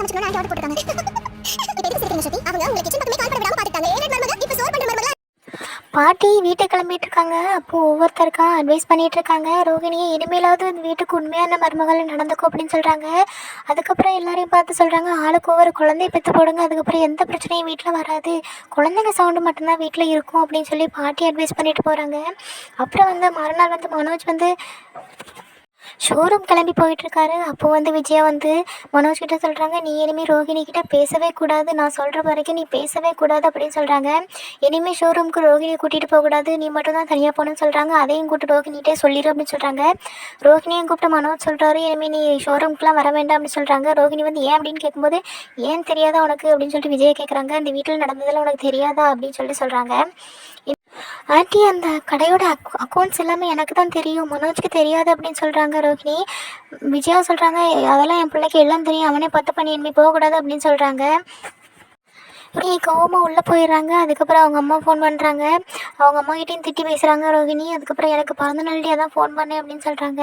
சமைச்சுக்கணும் aunty order போட்டுருக்காங்க. இப்போ எதுக்கு சிரிக்கிறீங்க ஸ்ருதி அவங்க உங்களை கிச்சன் பக்கமே கால் பண்ண விடாம பார்த்துட்டாங்க ஏன் மருமக இப்போ சோர் பண்ற மருமக பாட்டி வீட்டை கிளம்பிட்டு இருக்காங்க. அப்போது ஒவ்வொருத்தருக்கா அட்வைஸ் பண்ணிட்டு இருக்காங்க. ரோகிணியை இனிமேலாவது இந்த வீட்டுக்கு உண்மையான மருமகள் நடந்துக்கும் அப்படின்னு சொல்கிறாங்க அதுக்கப்புறம் எல்லாரையும் பார்த்து சொல்கிறாங்க ஆளுக்கு ஒவ்வொரு குழந்தைய பெற்று போடுங்க. அதுக்கப்புறம் எந்த பிரச்சனையும் வீட்டில் வராது. குழந்தைங்க சவுண்டு மட்டும்தான் வீட்டில் இருக்கும் அப்படின்னு சொல்லி பாட்டி அட்வைஸ் பண்ணிட்டு போகிறாங்க அப்புறம் வந்து மறுநாள் வந்து மனோஜ் வந்து ஷோரூம் கிளம்பி போயிட்டுருக்காரு. அப்போ வந்து விஜயா வந்து மனோஜ் கிட்ட சொல்கிறாங்க நீ இனிமேல் ரோகிணி கிட்ட பேசவே கூடாது. நான் சொல்கிற வரைக்கும் நீ பேசவே கூடாது அப்படின்னு சொல்கிறாங்க இனிமேல் ஷோரூமுக்கு ரோகிணியை கூட்டிகிட்டு போகக்கூடாது நீ மட்டும் தான் தனியாக போகணும்னு சொல்கிறாங்க அதையும் கூப்பிட்டு ரோகிணிகிட்டே சொல்லிடு அப்படின்னு சொல்கிறாங்க ரோகிணியும் கூப்பிட்டு மனோஜ் சொல்கிறாரு இனிமேல் நீ ஷோரூம்க்குலாம் வர வேண்டாம் அப்படின்னு சொல்கிறாங்க ரோகிணி வந்து ஏன்? அப்படின்னு கேட்கும்போது ஏன் தெரியாதா உனக்கு? அப்படின்னு சொல்லிட்டு விஜய் கேட்குறாங்க இந்த வீட்டில் நடந்ததெல்லாம் உனக்கு தெரியாதா? அப்படின்னு சொல்லிட்டு சொல்கிறாங்க ஆண்டி அந்த கடையோட அக் அக்கௌண்ட்ஸ் எல்லாமே எனக்கு தான் தெரியும். மனோஜ்க்கு தெரியாது அப்படின்னு சொல்கிறாங்க ரோஹிணி. விஜயா சொல்கிறாங்க அதெல்லாம் என் பிள்ளைக்கு எல்லாம் தெரியும். அவனே பத்து பண்ணி இனிமே போகக்கூடாது அப்படின்னு சொல்கிறாங்க ரோஹிணி கோவமாக உள்ளே போயிடுறாங்க. அதுக்கப்புறம் அவங்க அம்மா ஃபோன் பண்ணுறாங்க அவங்க அம்மா கிட்டேயும் திட்டி பேசுகிறாங்க ரோஹிணி. அதுக்கப்புறம் எனக்கு பிறந்த தான் ஃபோன் பண்ணேன் அப்படின்னு சொல்கிறாங்க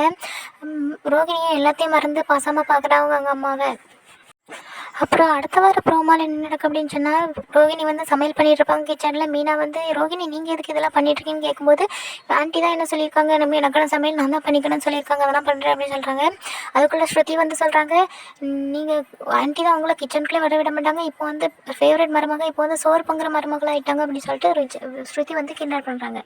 ரோஹிணியை எல்லாத்தையும் மறந்து பாசமாக பார்க்குறாங்க அவங்க அம்மாவை. அப்புறம் அடுத்த வாரம் ப்ரோமால் என்ன நடக்கும் அப்படின்னு சொன்னால் ரோகிணி வந்து சமையல் பண்ணிட்டு இருப்பாங்க கிச்சனில் மீனா வந்து ரோகிணி நீங்கள் எதுக்கு இதெல்லாம் பண்ணிட்டு கேட்கும்போது ஆண்டி தான் என்ன சொல்லியிருக்காங்க நம்ம எனக்கான சமையல் நான் தான் பண்ணிக்கணும்னு சொல்லியிருக்காங்க அதெல்லாம் பண்ணுறேன் அப்படின்னு சொல்கிறாங்க அதுக்குள்ளே ஸ்ருதி வந்து சொல்கிறாங்க நீங்கள் ஆண்டி தான் அவங்கள கிச்சனுக்குள்ளே வர விட மாட்டாங்க. இப்போ வந்து ஃபேவரட் மருமகள் இப்போ வந்து சோறு பங்குற மருமகளாக ஆகிட்டாங்க அப்படின்னு சொல்லிட்டு ஸ்ருதி வந்து கிண்டல் பண்ணுறாங்க